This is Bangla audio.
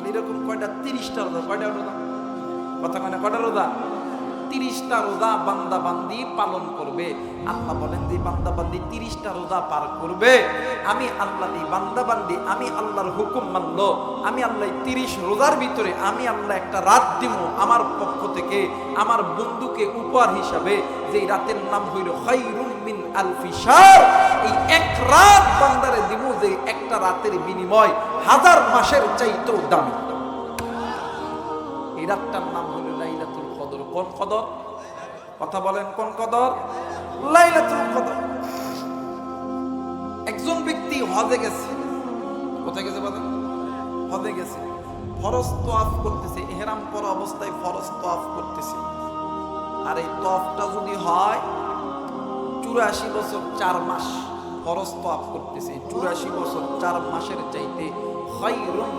তাহলে এরকম কয়টা? তিরিশটা রোজা। কয়টা রোজা? মানে কয়টা রোজা? তিরিশটা রোজা বান্দা বান্দি পালন করবে। আল্লাহ বলেন যে বান্দা বান্দি তিরিশটা রোজা পার করবে। আমি আল্লাহ দিই বান্দা বান্দি আমি আল্লাহর হুকুম মানলো। আমি আল্লাহ তিরিশ রোজার ভিতরে আমি আল্লাহ একটা রাত দিব আমার পক্ষ থেকে, আমার বন্ধুকে উপহার হিসাবে যে রাতের নাম হইল মিন আলফি শাহর এই এক রাত বান্দারে দিব যে একটা রাতের বিনিময়। হাজার মাসের চাইতেও দামি। এই রাতটার নাম হলো লাইলাতুল কদর। কোন কদর? কথা বলেন, কোন কদর? লাইলাতুল কদর। একজন ব্যক্তি হজে গেছে। কোথায় গেছে বলেন? হজে গেছে। ফরজ তোয়াফ করতেছে, এহরাম পরা অবস্থায় ফরজ তোয়াফ করতেছে। আর এই তোয়াফটা যদি হয়, চুরাশি বছর, চার মাস। ফরজ আপ করতেছে। চুরাশি বছর চার মাসের চাইতে খৈরুম